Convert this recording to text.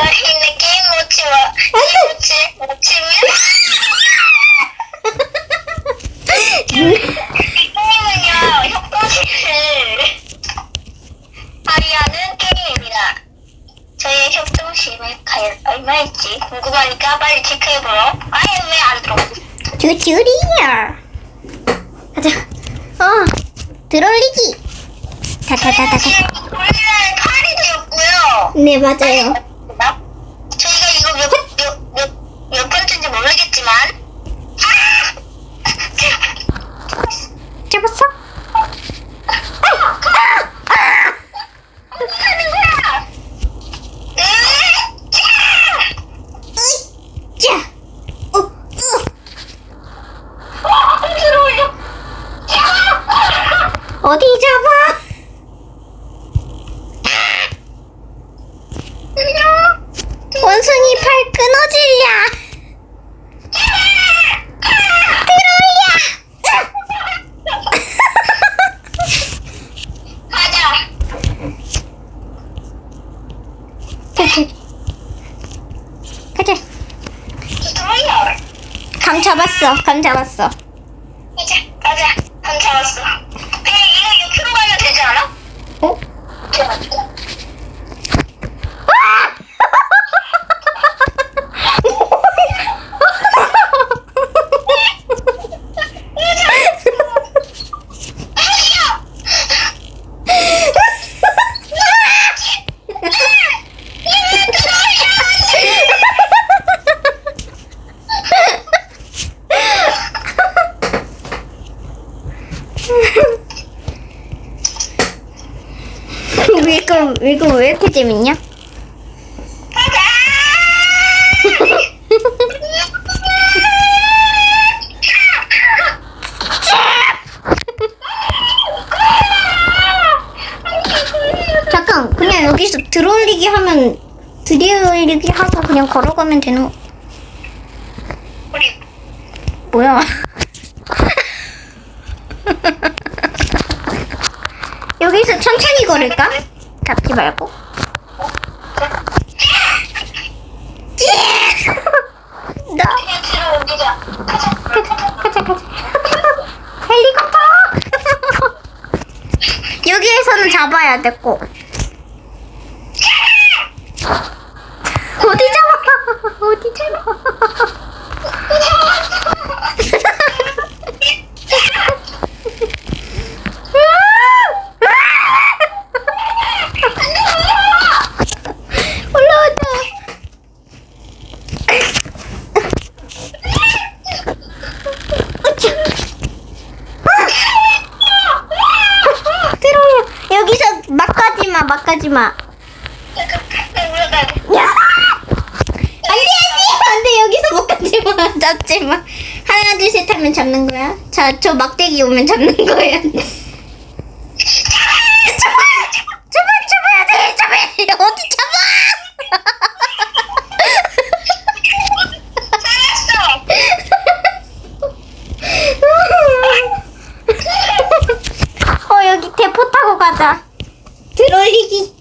자신의 게임 모치와 게임 모치 모치면 이 게임은요 협동심을 발휘하는 게임입니다. 저의 협동심을 과연 얼마일지 궁금하니까 빨리 체크해보러. 아니 왜안 들어오고? 튜토리얼. 가자. 어, 들어올리기. 우리나라에 팔이 되었고요. 네, 맞아요. 저희가 이거 몇, 몇, 몇, 몇 번째인지 모르겠지만 아! 잡았어? 어떻게 하는 거야? 으! 자! 자. 어, 어. 어, 들어올려. 자! 어디 잡아? 원숭이 팔 끊어질랴. 가자. 감 잡았어. 감 잡았어. 가자. 가자. 감 잡았어. 그냥 이거 옆으로 가면 되지 않아? 어? 좋아. 이거 이거 왜 이렇게 재밌냐? 잠깐 그냥 여기서 들어올리기 하면 들이올리기 하고 그냥 걸어가면 되는 거 뭐야? 여기서 천천히 걸을까? 잡지 말고. 나. 가자. 가자 가자. 헬리콥터. 여기에서는 잡아야 돼 꼭. 어디 잡아? 어디 잡아? 막 가지 마. 야! 안돼 안돼 안돼 여기서 못 가지 마 잡지 마. 하나 둘 셋 하면 잡는 거야. 자저 막대기 오면 잡는 거야. 잡아 잡아 잡아야 돼 잡아 어디 잡아. 어 여기 대포 타고 가자. 黒いリ